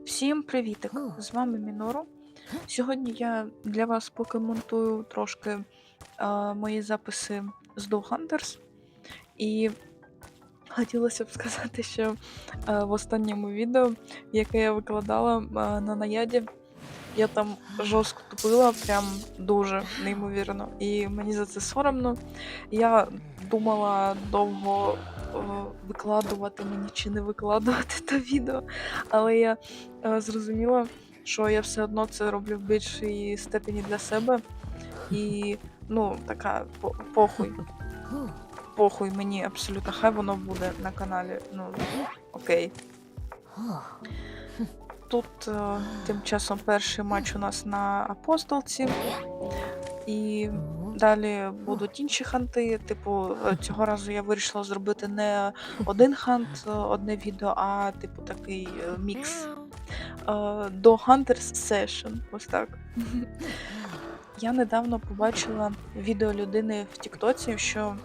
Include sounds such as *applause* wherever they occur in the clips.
Всім привітик! З вами Мінору. Сьогодні я для вас покоментую трошки е, мої записи з Hunters. І хотілося б сказати, що е, в останньому відео, яке я викладала е, на наяді, я там жорстко тупила, прям дуже неймовірно. І мені за це соромно. Я думала довго е, викладувати мені чи не викладувати те відео, але я е, зрозуміла, що я все одно це роблю в більшій степені для себе. І ну, така похуй. Похуй мені абсолютно, хай воно буде на каналі. Ну, окей. Тут е, тим часом перший матч у нас на апостолці. І далі будуть інші ханти. Типу, е, цього разу я вирішила зробити не один хант, е, одне відео, а типу такий е, мікс. До Hunters Session. Ось так. Я недавно побачила відео людини в Тіктоці, що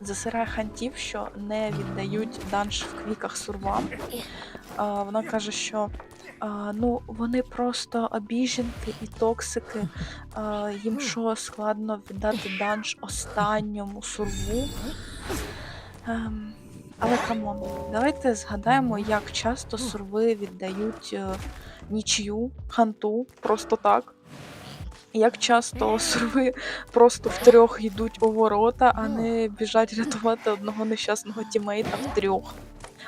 засирає хантів, що не віддають данж в квіках сурвам. Вона каже, що а, ну, вони просто обіженки і токсики. А, їм що складно віддати данж останньому сурву. Ем, але камон, давайте згадаємо, як часто сурви віддають е, нічию ханту просто так. Як часто сурви просто втрьох йдуть у ворота, а не біжать рятувати одного нещасного тімейта втрьох,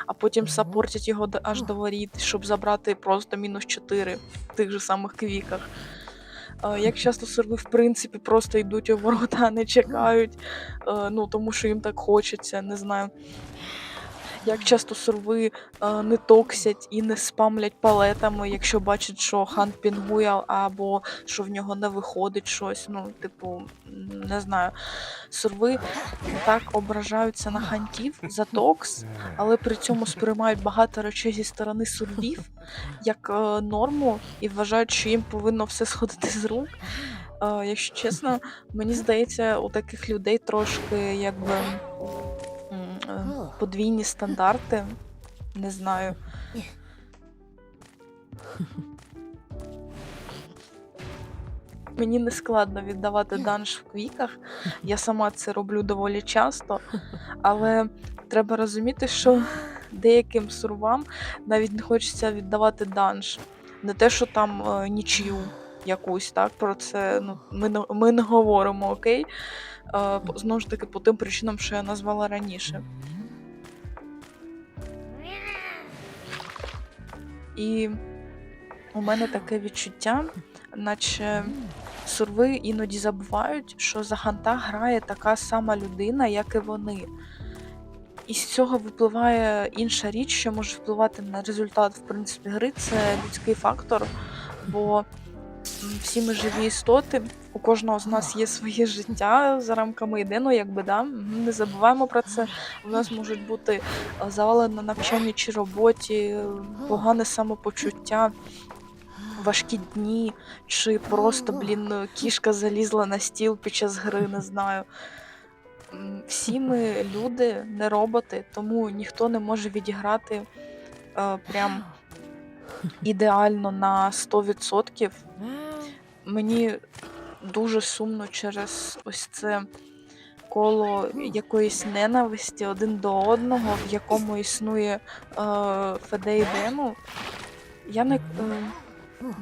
а потім сапортять його до- аж до воріт, щоб забрати просто мінус 4 в тих же самих квіках. Е, Як часто серви, в принципі, просто йдуть у ворота, не чекають, е, ну тому що їм так хочеться, не знаю. Як часто сурви е, не токсять і не спамлять палетами, якщо бачать, що хан пінгує, або що в нього не виходить щось. Ну, типу, не знаю. Сурви так ображаються на хантів за токс, але при цьому сприймають багато речей зі сторони сурвів як е, норму і вважають, що їм повинно все сходити з рук. Е, якщо чесно, мені здається, у таких людей трошки якби подвійні стандарти. Не знаю. Мені не складно віддавати данж в квіках. Я сама це роблю доволі часто, але треба розуміти, що деяким сурвам навіть не хочеться віддавати данж. Не те, що там е, нічию якусь, так? Про це ну, ми, ми не говоримо, окей? Знову ж таки, по тим причинам, що я назвала раніше. І у мене таке відчуття, наче сурви іноді забувають, що за ганта грає така сама людина, як і вони. І з цього випливає інша річ, що може впливати на результат в принципі гри, це людський фактор. Бо всі ми живі істоти, у кожного з нас є своє життя за рамками єдиного, якби да. Не забуваємо про це. У нас можуть бути е, завали на навчанні чи роботі, погане самопочуття, важкі дні, чи просто, блін, кішка залізла на стіл під час гри, не знаю. Всі ми люди, не роботи, тому ніхто не може відіграти е, прям ідеально на 100%. Мені дуже сумно через ось це коло якоїсь ненависті один до одного, в якому існує е, Феде і Дену. Я не, е,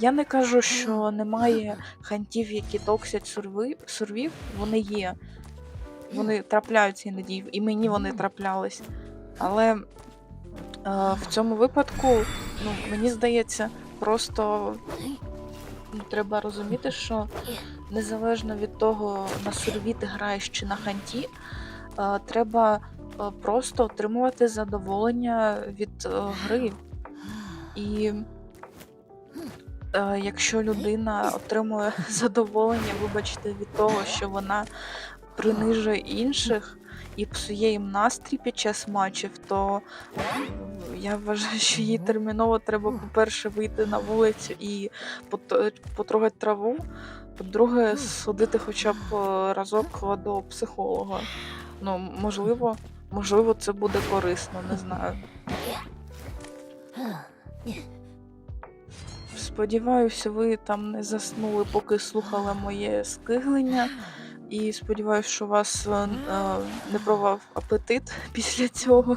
я не кажу, що немає хантів, які токсять сурви, сурвів, вони є. Вони трапляються іноді, і мені вони траплялись. Але е, в цьому випадку, ну, мені здається, просто треба розуміти, що незалежно від того, на сурві ти граєш чи на ханті, е, треба е, просто отримувати задоволення від е, гри. І якщо людина отримує *laughs* задоволення, вибачте, від того, що вона принижує інших і псує їм настрій під час матчів, то е, я вважаю, що їй терміново треба, по-перше, вийти на вулицю і потрогати траву. По-друге, сходити хоча б е, разок до психолога. Ну, можливо, можливо, це буде корисно, не знаю. Сподіваюся, ви там не заснули, поки слухали моє скиглення. І сподіваюся, що у вас е, е, не провав апетит *laughs* після цього.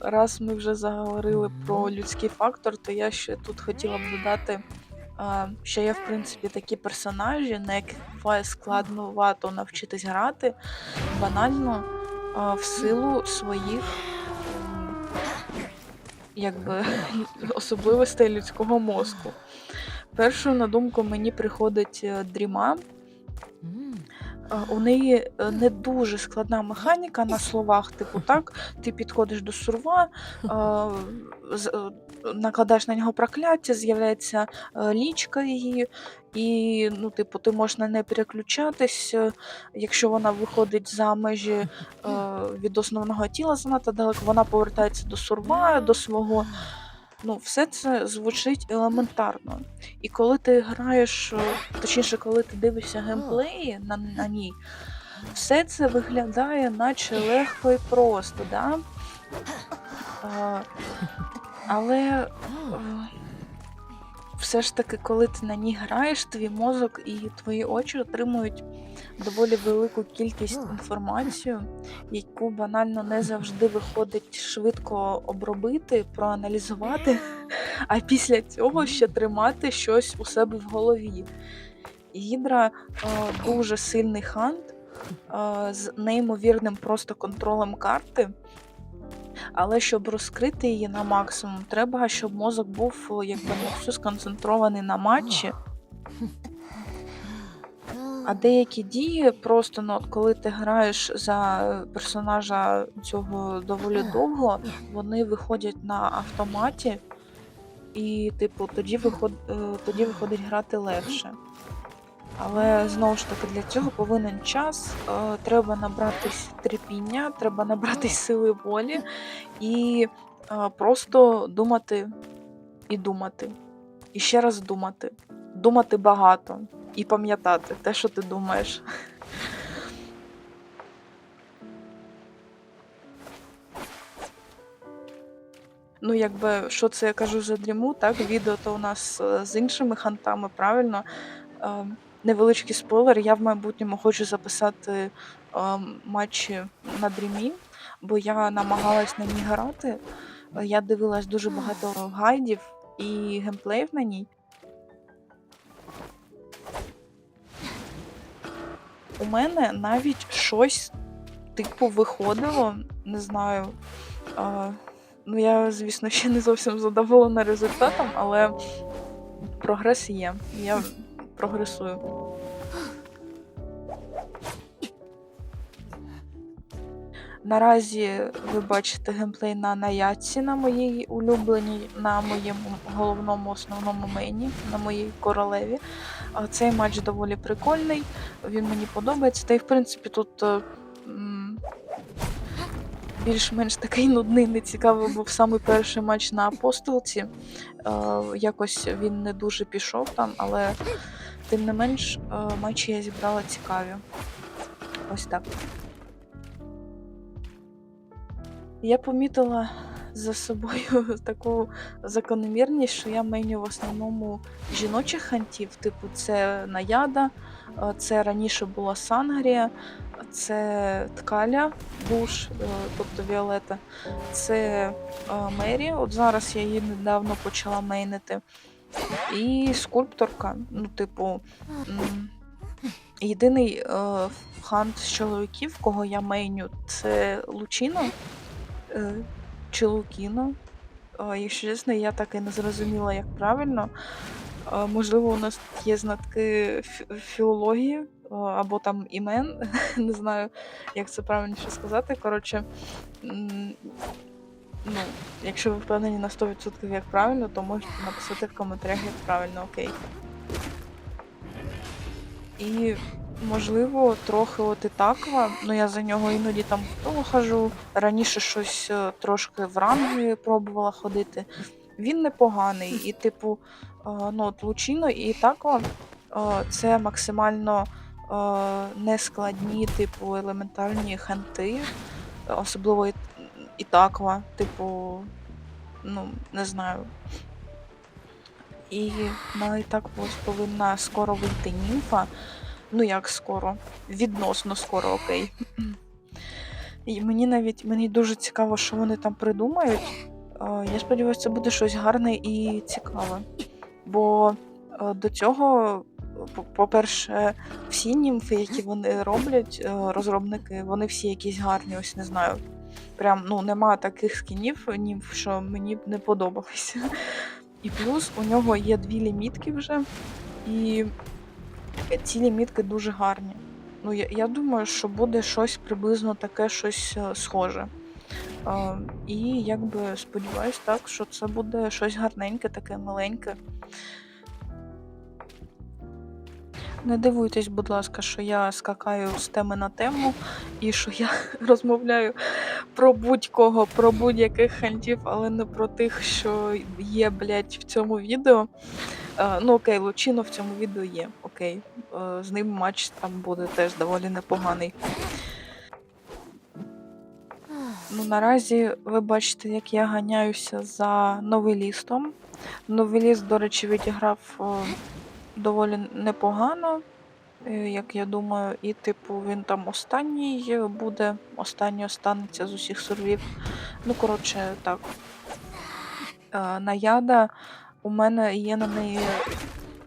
Раз ми вже заговорили про людський фактор, то я ще тут хотіла б додати, а, що є, в принципі, такі персонажі, на яких буває складновато навчитись грати банально а, в силу своїх якби, *laughs* особливостей людського мозку. Першою на думку мені приходить е, дріма. У неї е, не дуже складна механіка на словах, типу, так, ти підходиш до сурва, е, накладаєш на нього прокляття, з'являється лічка її, і ну, типу, ти можеш на неї переключатись, якщо вона виходить за межі від основного тіла занадто далеко, вона повертається до сурва, до свого. Ну, все це звучить елементарно. І коли ти граєш, е, точніше, коли ти дивишся геймплеї на, на ній, все це виглядає наче легко і просто, да? А, але е, все ж таки, коли ти на ній граєш, твій мозок і твої очі отримують доволі велику кількість інформації, яку банально не завжди виходить швидко обробити, проаналізувати, *gasps* а після цього ще тримати щось у себе в голові. Гідра е, дуже сильний хант е, з неймовірним просто контролем карти. Але щоб розкрити її на максимум, треба, щоб мозок був е, якби не все сконцентрований на матчі. А деякі дії просто, ну, от коли ти граєш за персонажа цього доволі довго, вони виходять на автоматі, і, типу, тоді, виход... е, тоді виходить грати легше. Але знову ж таки для цього повинен час, е, треба набратись терпіння, треба набратись сили волі і е, просто думати і думати. І ще раз думати. Думати багато і пам'ятати те, що ти думаєш. Ну, якби, що це я кажу за дріму, так? Відео то у нас е, з іншими хантами, правильно. Е, невеличкий спойлер. Я в майбутньому хочу записати е, матчі на дрімі, бо я намагалась на ній грати. Я дивилась дуже багато гайдів і геймплеїв на ній. У мене навіть щось типу виходило, не знаю. А, ну, я, звісно, ще не зовсім задоволена результатом, але прогрес є. Я прогресую. Наразі ви бачите геймплей на Наяці, на моїй улюбленій, на моєму головному основному мейні, на моїй королеві. Цей матч доволі прикольний, він мені подобається. Та й в принципі тут е, більш-менш такий нудний, нецікавий був самий перший матч на апостолці. Е, Якось він не дуже пішов там, але тим не менш е, матчі я зібрала цікаві. Ось так. Я помітила за собою *laughs* таку закономірність, що я мейню в основному жіночих хантів, типу це Наяда, е, це раніше була Сангрія, це Ткаля, Буш, е, тобто Віолета, це е, Мері. От зараз я її недавно почала мейнити. І скульпторка, ну, типу, єдиний хант з чоловіків, кого я мейню, це Лучино е, чи Лукіно. Е, Якщо чесно, я так і не зрозуміла, як правильно. Е, Можливо, у нас є знатки філології або там імен. *laughs* Не знаю, як це правильніше сказати. Коротше, ну, якщо ви впевнені на 100% як правильно, то можете написати в коментарях, як правильно, окей. І, можливо, трохи от і таква, ну я за нього іноді там хожу. Раніше щось е, трошки в ранги пробувала ходити. Він непоганий. І, типу, е, ну, от Лучино і таква е, це максимально нескладні, типу, елементарні хенти, особливо і, і типу. ну, не знаю. І і так повинна скоро вийти німфа. Ну як скоро? Відносно скоро, окей. І мені навіть мені дуже цікаво, що вони там придумають. Я сподіваюся, це буде щось гарне і цікаве. Бо е, до цього, по- по-перше, всі німфи, які вони роблять, е, розробники, вони всі якісь гарні, ось не знаю. Прям ну нема таких скінів німф, що мені б не подобалися. І плюс у нього є дві лімітки вже, і ці лімітки дуже гарні. Ну, я, я думаю, що буде щось приблизно таке, щось е, схоже. Е, і якби сподіваюсь так, що це буде щось гарненьке, таке маленьке. Не дивуйтесь, будь ласка, що я скакаю з теми на тему і що я *laughs* розмовляю про будь-кого, про будь-яких хантів, але не про тих, що є, блядь, в цьому відео. Е, ну окей, Лучино в цьому відео є. Окей. Е, з ним матч там буде теж доволі непоганий. Ну, наразі ви бачите, як я ганяюся за новелістом. Новеліст, до речі, відіграв о, доволі непогано, е, як я думаю, і, типу, він там останній буде, останній останеться з усіх сервів. Ну, коротше, так. Е, Наяда, у мене є на неї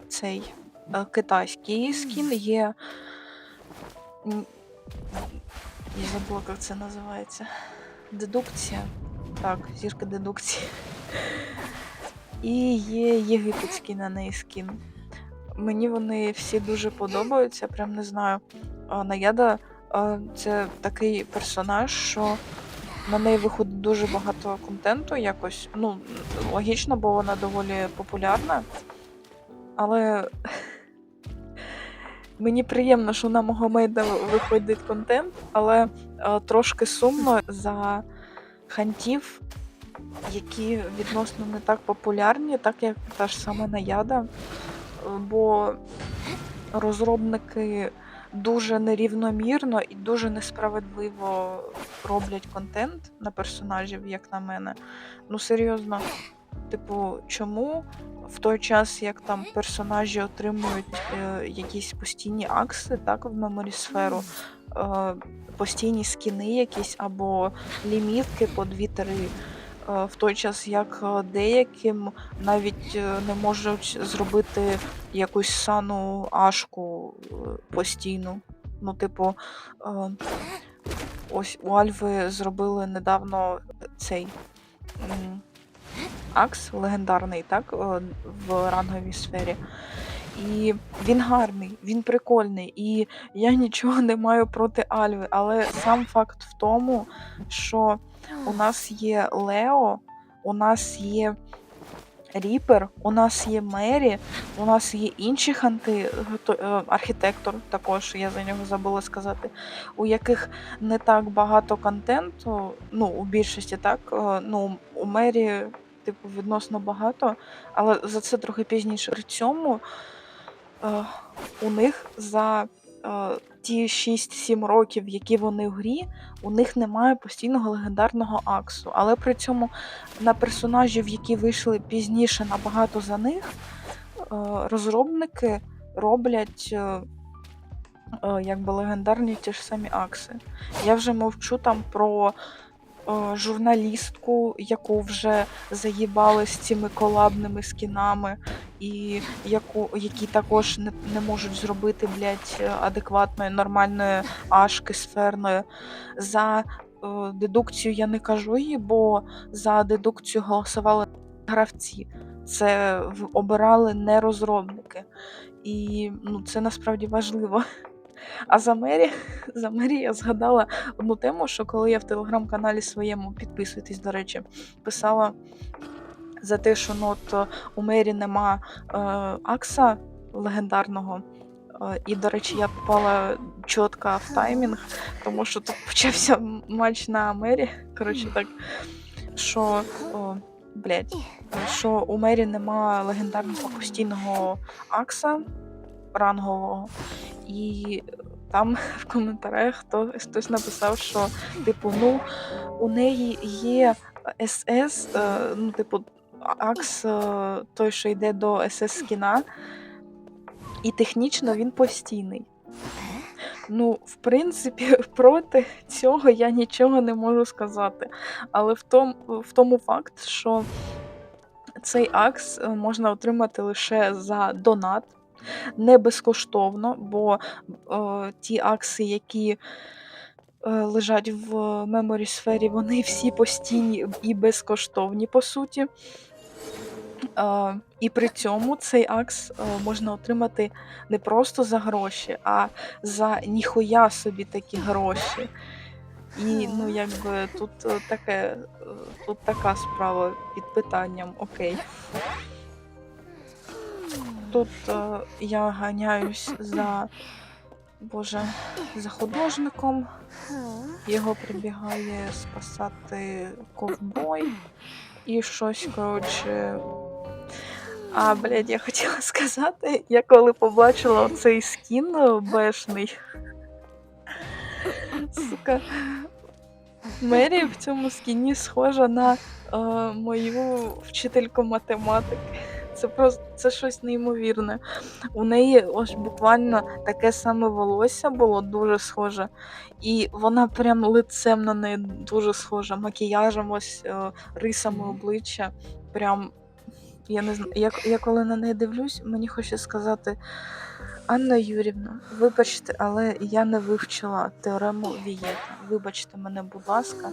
цей е, китайський скін, є. Я забула, як це називається. Дедукція. Так, зірка дедукції. І є єгипетський на неї скін. Мені вони всі дуже подобаються, прям не знаю. Наяда це такий персонаж, що на неї виходить дуже багато контенту якось. Ну, логічно, бо вона доволі популярна. Але *laughs* мені приємно, що на Могомеда виходить контент, але трошки сумно за хантів, які відносно не так популярні, так як та ж сама Наяда. Бо розробники дуже нерівномірно і дуже несправедливо роблять контент на персонажів, як на мене. Ну серйозно, типу, чому в той час, як там персонажі отримують е, якісь постійні акси, так, в меморі сферу, е, постійні скіни якісь або лімітки по 2-3, е, в той час як е, деяким навіть е, не можуть зробити якусь сану ашку е, постійну. Ну, типу, е, ось у Альви зробили недавно цей акс легендарний, так, е, в ранговій сфері. І він гарний, він прикольний, і я нічого не маю проти Альви, але сам факт в тому, що у нас є Лео, у нас є Ріпер, у нас є Мері, у нас є інші ханти, е, архітектор також, я за нього забула сказати, у яких не так багато контенту, ну, у більшості так, е, ну, у Мері, типу, відносно багато, але за це трохи пізніше. При цьому е, у них за ті 6-7 років, які вони в грі, у них немає постійного легендарного аксу. Але при цьому на персонажів, які вийшли пізніше набагато за них, е, розробники роблять. е, е, Якби легендарні ті ж самі акси. Я вже мовчу там про е, журналістку, яку вже заїбали з цими колабними скінами, і яку, які також не, не можуть зробити блядь, адекватної, нормальної ашки сферної. За е, дедукцію я не кажу її, бо за дедукцію голосували гравці. Це обирали не розробники. І ну, це насправді важливо. А за Мері, *laughs* за Мері я згадала одну тему, що коли я в телеграм-каналі своєму, підписуйтесь, до речі, писала за те, що ну, от, у Мері нема е, Акса легендарного. Е, І, до речі, я попала чітко в таймінг, тому що тут почався матч на Мері. Коротше, так, що, о, блядь, що у Мері нема легендарного постійного Акса рангового. І там *laughs* в коментарях хто, хтось написав, що типу, ну у неї є СС, е, ну, типу, Акс, е, той, що йде до СС скіна, і технічно він постійний. Ну, в принципі, *laughs* проти цього я нічого не можу сказати. Але в тому, в тому факт, що цей акс е, можна отримати лише за донат, не безкоштовно, бо е, ті акси, які е, лежать в меморі сфері, вони всі постійні і безкоштовні, по суті. Е, і при цьому цей акс е, можна отримати не просто за гроші, а за ніхуя собі такі гроші. І ну якби тут е, таке, е, тут така справа під питанням, окей. Тут е, я ганяюсь за Боже, за художником. Його прибігає спасати ковбой і щось, коротше. А, блядь, я хотіла сказати, я коли побачила цей скін бешний. Сука. Мері в цьому скіні схожа на е, мою вчительку математики. Це просто це щось неймовірне. У неї ось буквально таке саме волосся було дуже схоже. І вона прям лицем на неї дуже схожа, макіяжем, ось е, рисами обличчя. Прям я не знаю, я, я коли на неї дивлюсь, мені хочеться сказати. Анна Юрівна, вибачте, але я не вивчила теорему Вієта. Вибачте мене, будь ласка.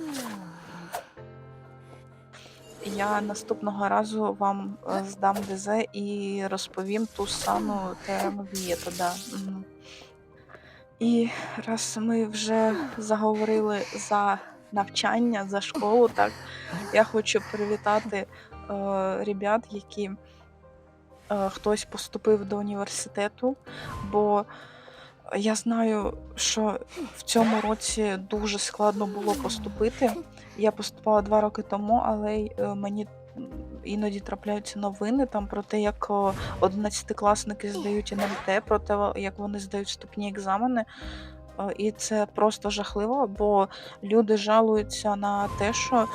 Я наступного разу вам е, здам ДЗ і розповім ту саму теорему Вієта. Да. мгм. І раз ми вже заговорили за навчання, за школу, так я хочу привітати е, ребят, які е, хтось поступив до університету, бо я знаю, що в цьому році дуже складно було поступити. Я поступала два роки тому, але е, мені іноді трапляються новини там про те, як о, одинадцятикласники здають НМТ, про те, як вони здають вступні екзамени. Е, І це просто жахливо, бо люди жалуються на те, що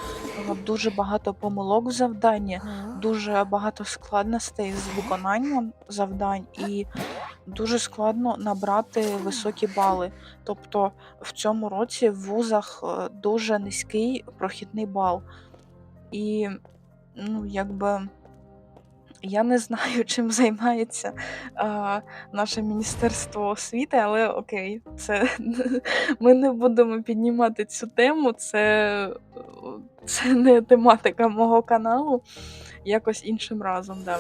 дуже багато помилок в завданні, дуже багато складностей з виконанням завдань, і дуже складно набрати високі бали. Тобто в цьому році в вузах е, дуже низький прохідний бал. І ну, якби. Я не знаю, *laughs* чим займається а, наше Міністерство освіти, але окей, це *laughs* ми не будемо піднімати цю тему. Це, це не тематика мого каналу. Якось іншим разом, да.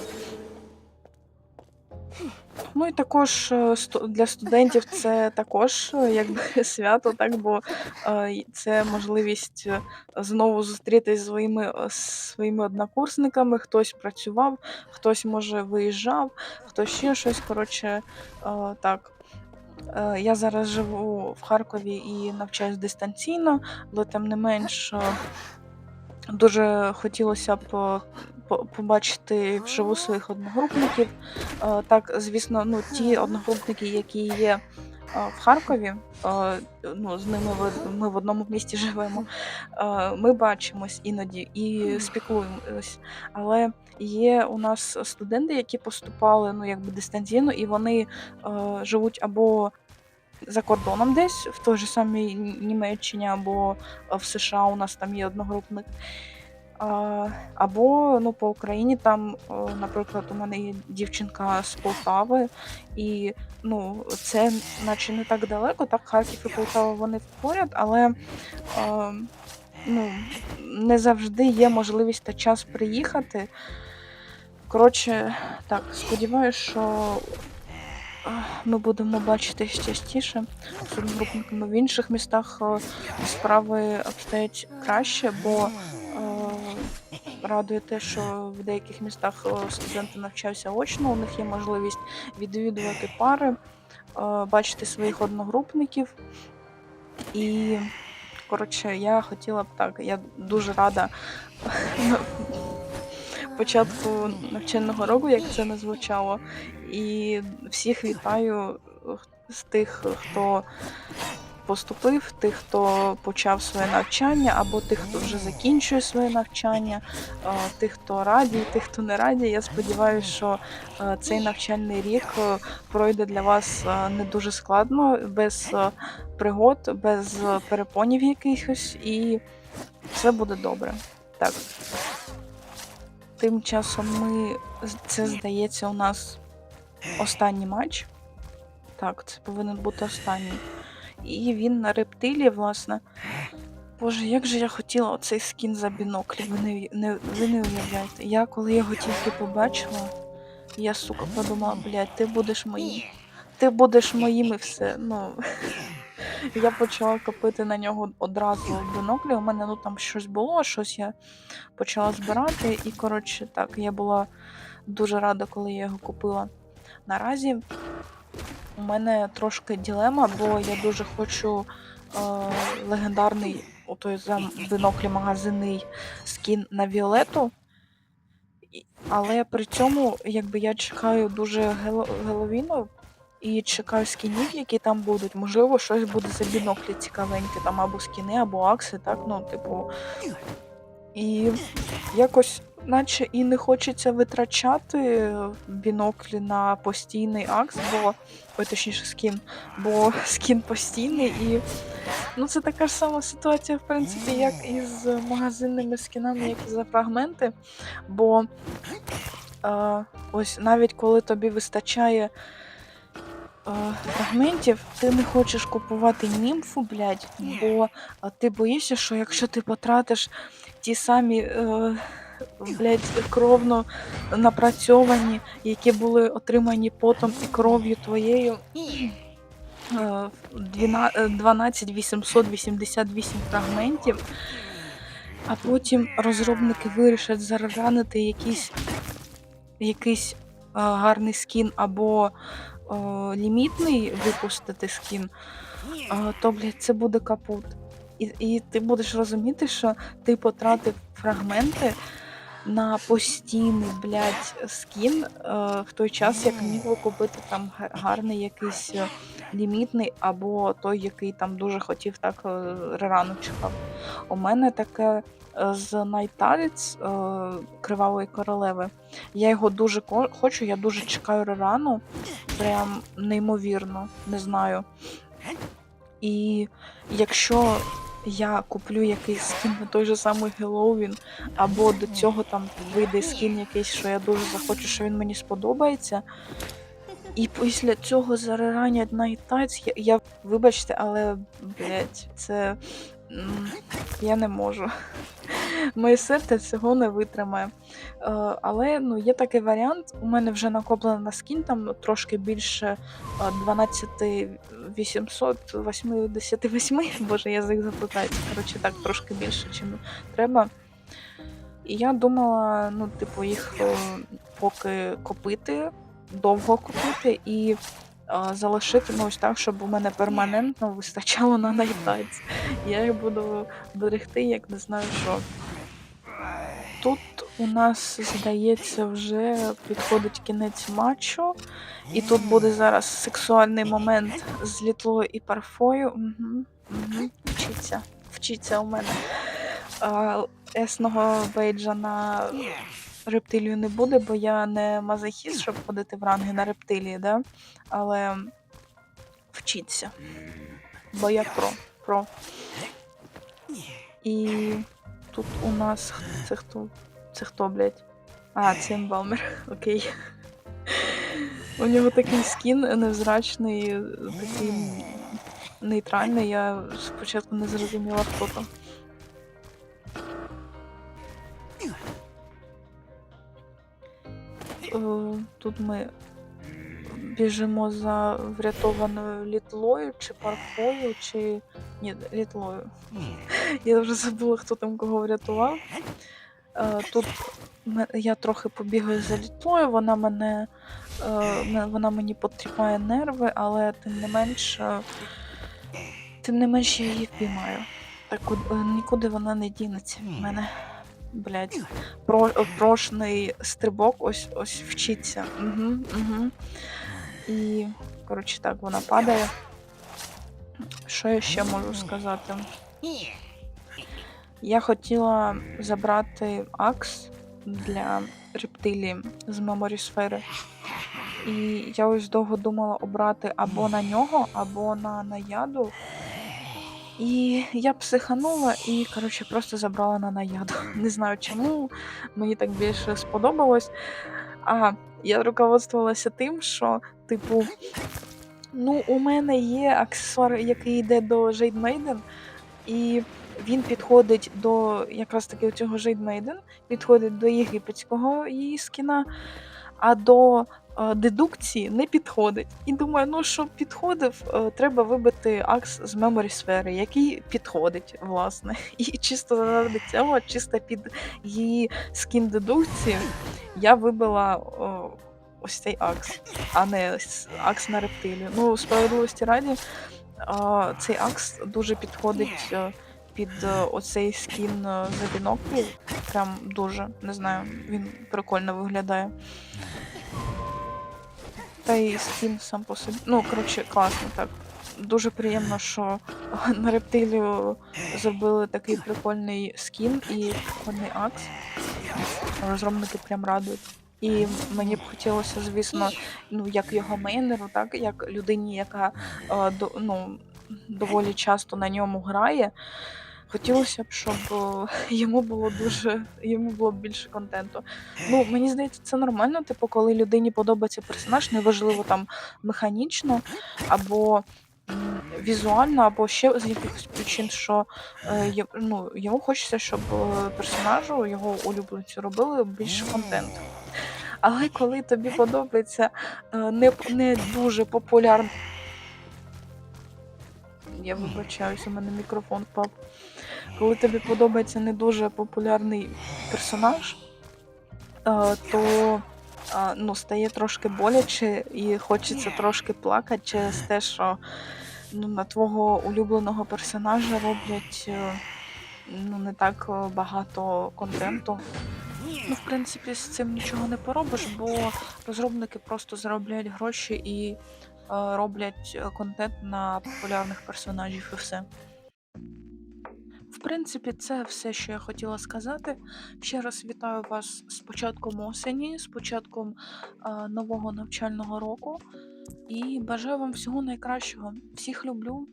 Ну і також е, для студентів це також е, якби *laughs* свято, так, бо е, це можливість знову зустрітися з своїми, своїми однокурсниками. Хтось працював, хтось може виїжджав, хтось ще щось. Коротше, так. Я зараз живу в Харкові і навчаюсь дистанційно, але тим не менш дуже хотілося б побачити вживу своїх одногрупників. Е, Так, звісно, ну ті одногрупники, які є е, в Харкові, е, ну з ними ми в одному місті живемо. Ми бачимось іноді і спілкуємось. Але є у нас студенти, які поступали ну якби дистанційно, і вони живуть або за кордоном десь, в той же самій Німеччині, або в США у нас там є одногрупник. Або ну, по Україні там, е, наприклад, у мене є дівчинка з Полтави, і ну, це наче не так далеко, так Харків і Полтава вони поряд, але е, ну, не завжди є можливість та час приїхати. Коротше, так, сподіваюся, що е, ми будемо бачитись частіше з в інших містах справи обстоять краще, бо радує те, що в деяких містах е, студенти навчаються очно, у них є можливість відвідувати пари, е, бачити своїх одногрупників. І, коротше, я хотіла б так, я дуже рада *laughs* початку навчального року, як це не звучало. І всіх вітаю, з тих, хто поступив, тих, хто почав своє навчання, або тих, хто вже закінчує своє навчання, е, тих, хто раді, тих, хто не раді. Я сподіваюся, що е, цей навчальний рік е, пройде для вас не дуже складно, без пригод, без перепонів якихось, і все буде добре. Так. Тим часом ми. Це здається у нас останній матч. Так, це повинен бути останній. І він на рептилії, власне. Боже, як же я хотіла оцей скін за біноклі, ви не, не, ви не уявляєте. Я коли його тільки побачила, я, сука, подумала, блядь, ти будеш моїм. Ти будеш моїм і все. Ну, *laughs* я почала копити на нього одразу біноклі. У мене ну там щось було, щось я почала збирати. І, коротше, так, я була дуже рада, коли я його купила. Наразі у мене трошки ділема, бо я дуже хочу е, легендарний отой за біноклі магазинний скін на Віолету. Але при цьому, якби я чекаю дуже Геловіну і чекаю скінів, які там будуть. Можливо, щось буде за біноклі цікавеньке, там або скіни, або акси, так, ну, типу. І якось, наче і не хочеться витрачати біноклі на постійний акс, бо ой, точніше скін, бо *laughs* скін постійний і. Ну, це така ж сама ситуація, в принципі, як і з магазинними скінами, як і за фрагменти. Бо е, ось навіть коли тобі вистачає фрагментів, ти не хочеш купувати німфу, блядь, бо е, ти боїшся, що якщо ти потратиш ті самі. Е, Блять, кровно напрацьовані, які були отримані потом і кров'ю твоєю. е, 12 888 фрагментів, а потім розробники вирішать заранити якийсь, якийсь е, гарний скін або е, лімітний випустити скін, е, то, блядь, це буде капут. І, і ти будеш розуміти, що ти потратив фрагменти на постійний, блядь, скін е, в той час, як міг би купити там гарний якийсь е, лімітний, або той, який там дуже хотів, так рано чекав. У мене таке з Найталіц е, Кривавої королеви. Я його дуже хочу, я дуже чекаю Рерану. Прям неймовірно, не знаю. І якщо я куплю якийсь скін на той же самий Хеллоуін, або до цього там вийде скін якийсь, що я дуже захочу, що він мені сподобається. І після цього зариранять Night Tides, я, я вибачте, але блять, це я не можу. Моє серце цього не витримає. Е, але ну, є такий варіант. У мене вже накоплено на скін там трошки більше е, 12 888, боже, язик заплутається. Коротше, так трошки більше, чим треба. І я думала, ну, типу, їх е, поки купити, довго купити і залишити ну, так, щоб у мене перманентно вистачало на найтайц. Я їх буду берегти, як не знаю що. Тут у нас, здається, вже підходить кінець матчу. І тут буде зараз сексуальний момент з літлою і парфою. Угу, угу. Вчиться. Вчиться у мене. Есного бейджа на рептилію не буде, бо я не мазохіст, щоб ходити в ранги на рептилії, да? але вчиться. Бо я про. про. І тут у нас це хто? Це хто, блядь? А, це Ембалмер, *laughs* окей. У нього такий скін невзрачний, такий нейтральний. Я спочатку не зрозуміла, хто там. Тут ми біжимо за врятованою літлою, чи парфою, чи. Ні, літлою. Я вже забула, хто там кого врятував. Е, Тут я трохи побігаю за літлою, вона мене е, вона мені потріпає нерви, але тим не менш, е, тим не менш я її впіймаю. Так е, нікуди вона не дінеться від мене. Блять, про, прошний стрибок ось ось вчиться. Угу, угу. І, коротше, так, вона падає. Що я ще можу сказати? Я хотіла забрати акс для рептилії з меморі сфери. І я ось довго думала обрати або на нього, або на наяду. І я психанула і, коротше, просто забрала на наяду. *laughs* Не знаю чому, мені так більше сподобалось. А я руководствувалася тим, що, типу, ну, у мене є аксесуар, який йде до Jade Maiden, і він підходить до якраз таки цього Jade Maiden, підходить до єгипетського її скіна, а до дедукції не підходить. І думаю, ну щоб підходив, е, треба вибити акс з меморі сфери, який підходить, власне. І чисто заради цього, чисто під її скін дедукції, я вибила ось цей акс, а не акс на рептилію. Ну, справедливості раді, цей акс дуже підходить е, під е, оцей скін е, за біноклі. Прям дуже, не знаю, він прикольно виглядає. Та й скін сам по собі. Ну, коротше, класно так. Дуже приємно, що *laughs* на рептилію зробили такий прикольний скін і прикольний акс. Розробники прям радують. І мені б хотілося, звісно, ну як його мейнеру, так як людині, яка е, до, ну, доволі часто на ньому грає. Хотілося б, щоб е, йому було дуже йому було б більше контенту. Ну, мені здається, це нормально, типу, коли людині подобається персонаж, неважливо там механічно або візуально, або ще з якихось причин, що е, ну, йому хочеться, щоб е, персонажу, його улюбленцю робили більше контенту. Але коли тобі подобається е, не, не дуже популярний. Я вибачаюсь, у мене мікрофон впав. Коли тобі подобається не дуже популярний персонаж, е, то е, ну, стає трошки боляче і хочеться трошки плакати через те, що ну, на твого улюбленого персонажа роблять е, ну, не так багато контенту. Ну, в принципі, з цим нічого не поробиш, бо розробники просто заробляють гроші і роблять е, контент на популярних персонажів і все. В принципі, це все, що я хотіла сказати. Ще раз вітаю вас з початком осені, з початком е, нового навчального року. І бажаю вам всього найкращого. Всіх люблю.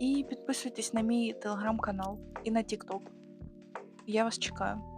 І підписуйтесь на мій телеграм-канал і на TikTok. Я вас чекаю.